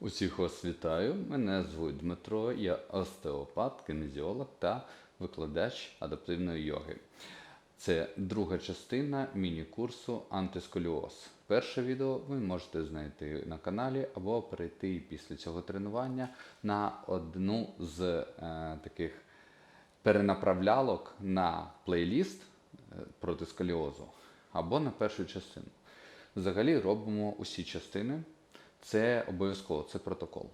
Усіх вас вітаю. Мене звуть Дмитро, я остеопат, кинезіолог та викладач адаптивної йоги. Це друга частина міні-курсу антисколіоз. Перше відео ви можете знайти на каналі або перейти після цього тренування на одну з е, таких перенаправлялок на плейліст е, проти сколіозу або на першу частину. Взагалі робимо усі частини. Це обов'язково, це протокол.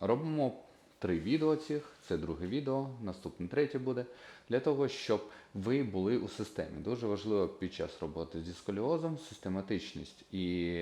Робимо три відео цих, це друге відео, наступне третє буде, для того, щоб ви були у системі. Дуже важливо під час роботи зі сколіозом систематичність і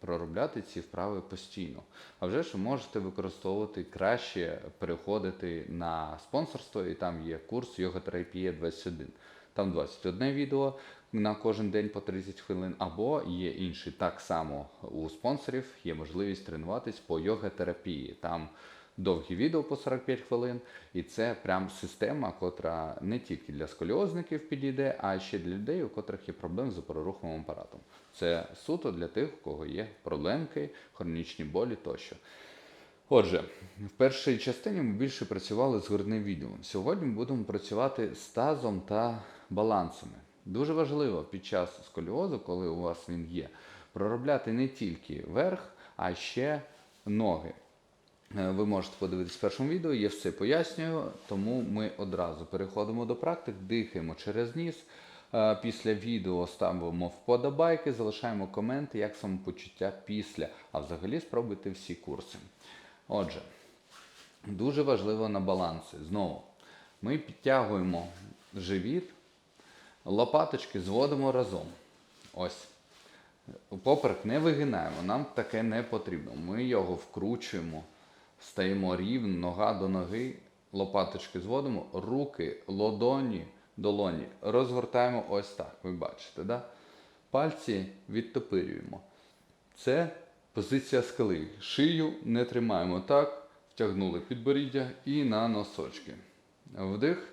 проробляти ці вправи постійно. А вже ж можете використовувати краще переходити на спонсорство, і там є курс йога-терапія 21. Там 21 відео на кожен день по 30 хвилин, або є інші так само у спонсорів, є можливість тренуватись по йога-терапії. Там довгі відео по 45 хвилин, і це прям система, котра не тільки для сколіозників підійде, а ще для людей, у котрих є проблеми з опороруховим апаратом. Це суто для тих, у кого є проблемки, хронічні болі тощо. Отже, в першій частині ми більше працювали з грудним відділом. Сьогодні будемо працювати з тазом та балансами. Дуже важливо під час сколіозу, коли у вас він є, проробляти не тільки верх, а ще ноги. Е, Ви можете подивитись в першому відео, я все пояснюю, тому ми одразу переходимо до практик, дихаємо через ніс. Е, Після відео ставимо вподобайки, залишаємо коменти, як самопочуття після, а взагалі спробуйте всі курси. Отже, дуже важливо на балансі. Знову, ми підтягуємо живіт, лопаточки зводимо разом. Ось. Поперек не вигинаємо, нам таке не потрібно. Ми його вкручуємо, стаємо рівно, нога до ноги, лопаточки зводимо, руки, лодоні, долоні розгортаємо ось так. Ви бачите, да? пальці відтопирюємо. Це позиція скали. Шию не тримаємо так, втягнули підборіддя і на носочки. Вдих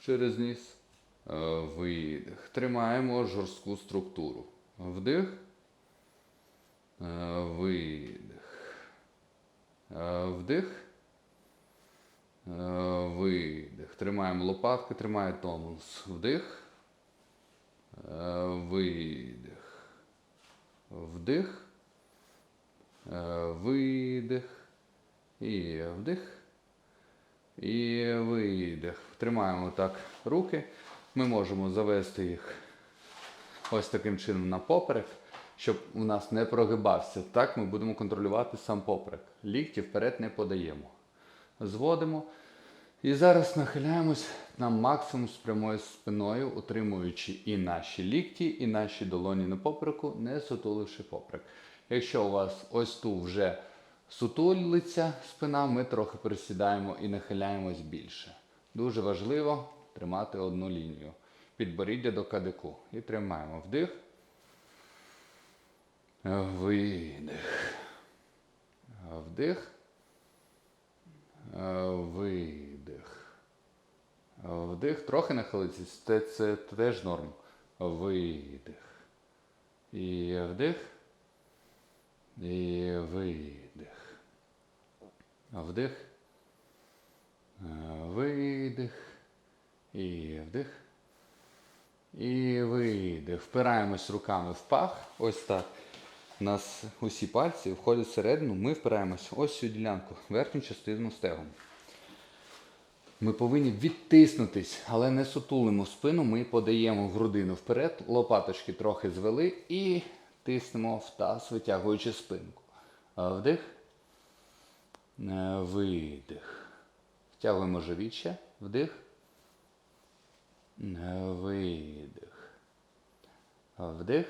через ніс, видих. Тримаємо жорстку структуру. Вдих, е, видих. Е, Вдих. е, Видих. Тримаємо лопатки, тримає тонус. Вдих. е, Видих. Вдих. Е, Видих. І вдих. І видих. Тримаємо так руки. Ми можемо завести їх ось таким чином на поперек, щоб у нас не прогибався. Так ми будемо контролювати сам поперек. Лікті вперед не подаємо. Зводимо. І зараз нахиляємось на максимум з прямою спиною, утримуючи і наші лікті, і наші долоні на попереку, не сутуливши поперек. Якщо у вас ось тут вже сутулиться спина, ми трохи присідаємо і нахиляємось більше. Дуже важливо тримати одну лінію. Підборіддя до кадику. І тримаємо вдих. Видих. Вдих. Видих. Вдих. Трохи нахилитись. Це, це теж норм. Видих. І вдих. І видих. Вдих. Видих. І вдих. І видих. Впираємось руками в пах. Ось так. У нас усі пальці входять всередину. Ми впираємось ось цю ділянку, верхню частину стегом. Ми повинні відтиснутись, але не сутулимо спину. Ми подаємо грудину вперед, лопаточки трохи звели і тиснемо в таз, витягуючи спинку. Вдих. Е, Видих. Втягуємо живіт ще. Вдих. Е, Видих. Вдих.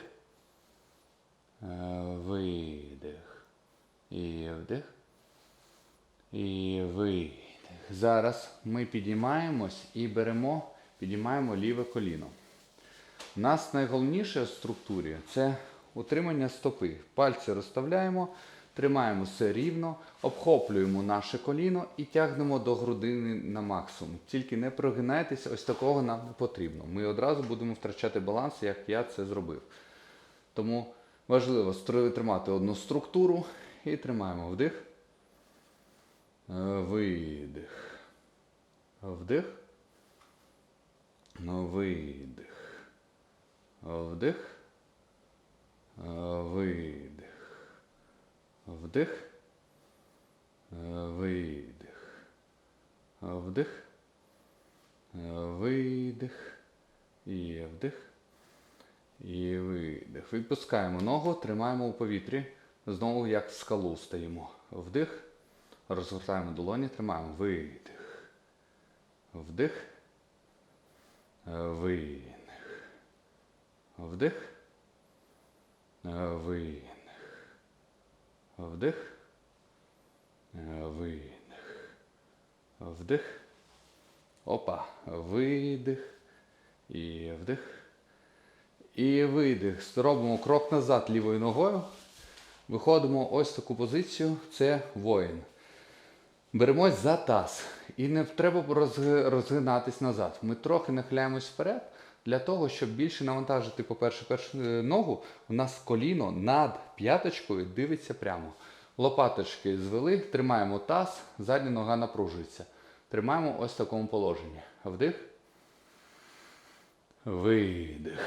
Видих. І вдих. І видих. Зараз ми підіймаємось і беремо, підіймаємо ліве коліно. У нас найголовніше в структурі це утримання стопи. Пальці розставляємо, тримаємо все рівно, обхоплюємо наше коліно і тягнемо до грудини на максимум. Тільки не прогинайтеся, ось такого нам не потрібно. Ми одразу будемо втрачати баланс, як я це зробив. Тому важливо тримати одну структуру і тримаємо вдих. Е, Видих. Вдих. Ну, Видих. Вдих. Е, Видих. Вдих. Е, Видих. Вдих. Е, Видих. І вдих. І видих. Відпускаємо ногу, тримаємо у повітрі. Знову як в скалу стоїмо. Вдих. Розгортаємо долоні, тримаємо. Видих. Вдих. Е, Видих. Вдих. Е, Видих. Вдих. Видих. Вдих. Опа. Видих. І вдих. І видих. Робимо крок назад лівою ногою. Виходимо ось таку позицію. Це воїн. Беремось за таз. І не треба розгинатись назад. Ми трохи нахиляємось вперед для того, щоб більше навантажити, по-перше, першу е, ногу. У нас коліно над п'яточкою дивиться прямо. Лопаточки звели, тримаємо таз, задня нога напружується. Тримаємо ось в такому положенні. Вдих. Видих.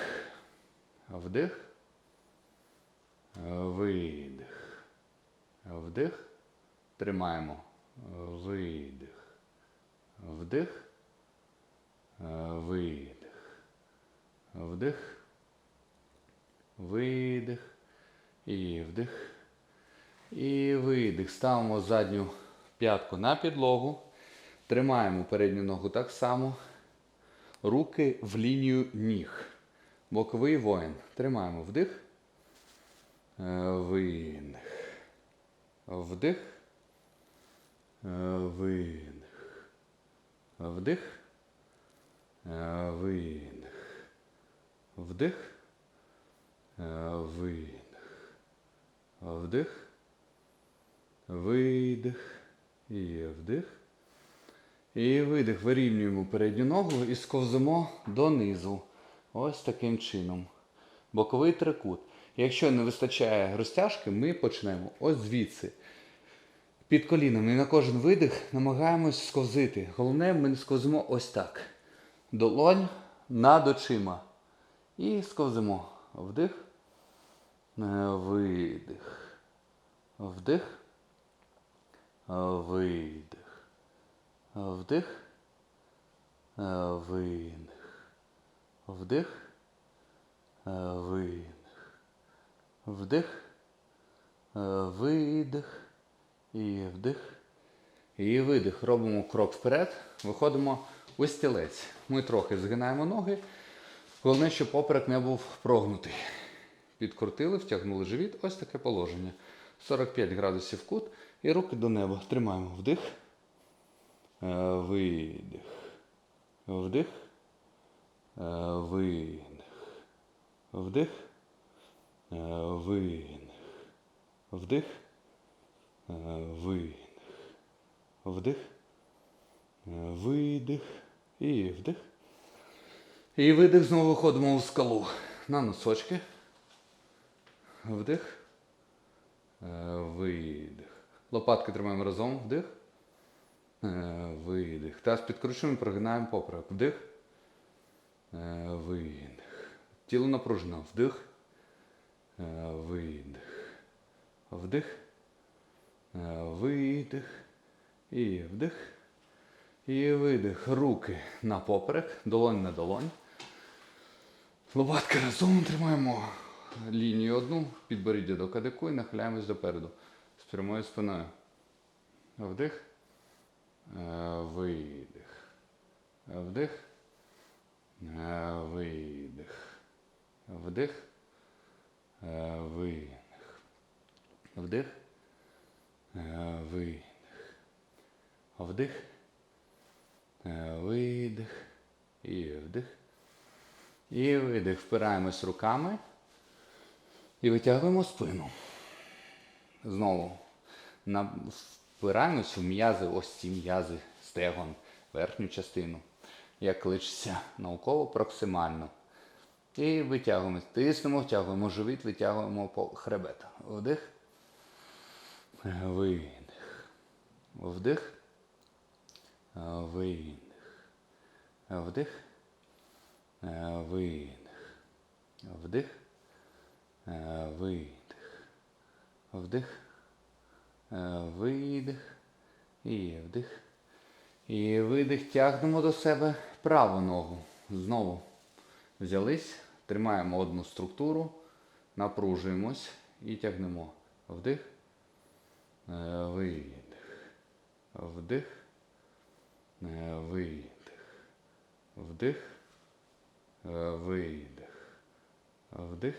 Вдих. Видих. Вдих. Тримаємо. Видих. Вдих. Видих. Вдих. Видих. І вдих. І видих. Ставимо задню п'ятку на підлогу. Тримаємо передню ногу так само. Руки в лінію ніг. Боковий воїн. Тримаємо вдих. Е, Видих. Вдих. Е, Видих. Вдих. Е, Видих. Вдих. Е, Видих. Вдих. Видих. І вдих. І видих. Вирівнюємо передню ногу і сковзимо донизу. Ось таким чином. Боковий трикут. Якщо не вистачає розтяжки, ми почнемо ось звідси. Під коліном. І на кожен видих намагаємось сковзити. Головне, ми не сковзимо ось так. Долонь над очима. І сковзимо. Вдих. Е, Видих. Вдих. Е, Видих. Вдих. Е, Видих. Вдих. Видих. Вдих. Видих. І вдих. І видих. Робимо крок вперед. Виходимо у стілець. Ми трохи згинаємо ноги. Головне, щоб поперек не був прогнутий. Підкрутили, втягнули живіт. Ось таке положення. 45 градусів кут. І руки до неба. Тримаємо вдих. Е, Видих. Вдих. Е, Видих. Вдих. Е, Видих. Вдих. Видих. Вдих. Видих. І вдих. І видих. Знову виходимо у скалу. На носочки. Вдих. Е, Видих. Лопатки тримаємо разом. Вдих. Е, Видих. Таз підкручуємо, прогинаємо поперек. Вдих. Е, Видих. Тіло напружено. Вдих. Видих. Вдих. Видих. І вдих. І видих. Руки на поперек. Долонь на долонь. Лопатки разом тримаємо лінію одну, підборіддя до кадику і нахиляємось допереду. З прямою спиною. Вдих. Е, Видих. Вдих. Е, Видих. Вдих. Е, Видих. Вдих. Видих. Вдих. Видих. І вдих. І видих. Впираємось руками. І витягуємо спину. Знову впираємось в м'язи, ось ці м'язи, стегон, верхню частину. Як кличеться науково проксимально. І витягуємо. Тиснемо, втягуємо живіт, витягуємо по хребет. Вдих. Видих. Вдих. Видих. Вдих. Е, Видих. Вдих. Е, Видих. Вдих. Е, Видих. І вдих. І видих. Тягнемо до себе праву ногу. Знову взялись. Тримаємо одну структуру. Напружуємось і тягнемо. Вдих. Видих. Вдих. Видих. Вдих. Е, Видих. Вдих.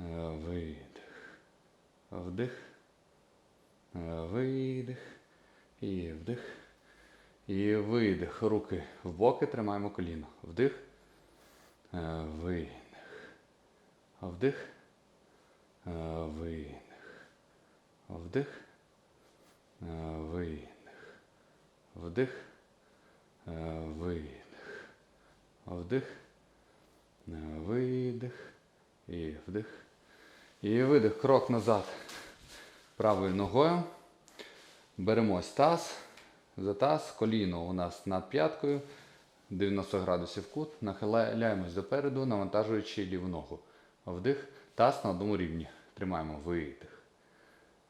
Е, Видих. Вдих. Е, Видих. І вдих. І видих. Руки в боки тримаємо коліно. Вдих. Видих. Вдих. Видих. Вдих. Видих. Вдих. Видих. Вдих. Видих. І вдих. І видих. Крок назад. Правою ногою. Беремось таз. За таз. Коліно у нас над п'яткою. 90 градусів кут. Нахиляємось допереду, навантажуючи ліву ногу. Вдих. Таз на одному рівні. Тримаємо. Видих.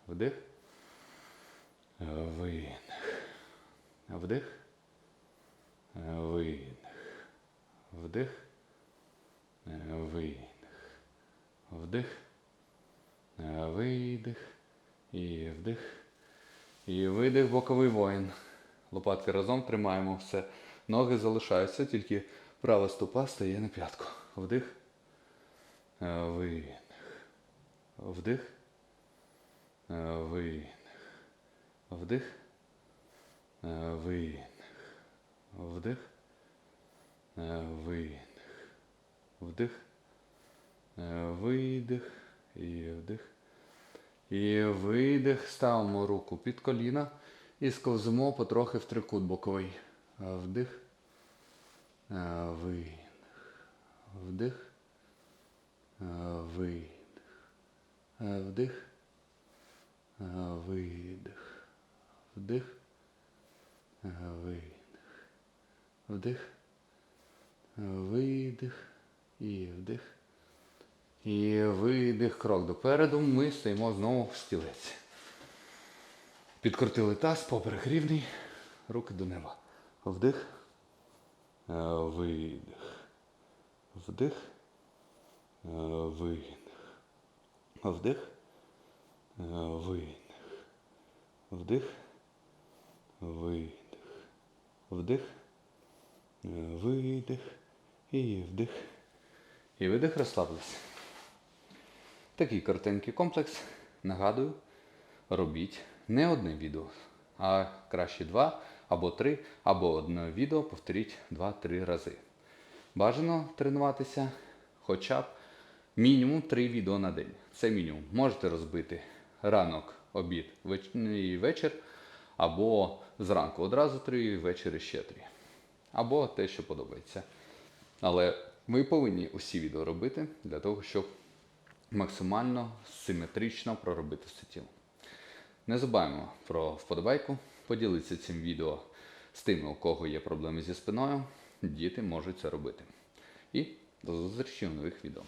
Вдих. Видих. Вдих. Видих. Вдих. Е, Видих. Вдих. Е, Видих. І вдих. І видих, боковий воїн. Лопатки разом тримаємо все. Ноги залишаються, тільки права стопа стає на п'ятку. Вдих. Е, Видих. Вдих. Видих. Вдих. Видих. Вдих. Е, Видих. Вдих. Е, Видих. І вдих. І видих. Ставимо руку під коліна і сковзимо потрохи в трикут боковий. Е, Вдих. Видих. Вдих. Видих. Вдих. Видих. Вдих. Видих. Вдих. Е, Видих. І вдих. І видих крок допереду. Ми стоїмо знову в стілець. Підкрутили таз, поперек рівний. Руки до неба. Вдих. Е, Видих. Вдих. Е, Видих. Вдих. Е, Видих. Вдих. Видих. Вдих. Е, Видих. І вдих. І видих розслабилися. Такий коротенький комплекс. Нагадую, робіть не одне відео, а краще два або три, або одне відео повторіть два-три рази. Бажано тренуватися хоча б мінімум три відео на день. Це мінімум. Можете розбити ранок, обід і вечір, або зранку одразу три, і ввечері ще три. Або те, що подобається. Але ми повинні усі відео робити для того, щоб максимально симетрично проробити все тіло. Не забуваємо про вподобайку, поділитися цим відео з тими, у кого є проблеми зі спиною. Діти можуть це робити. І до зустрічі в нових відео.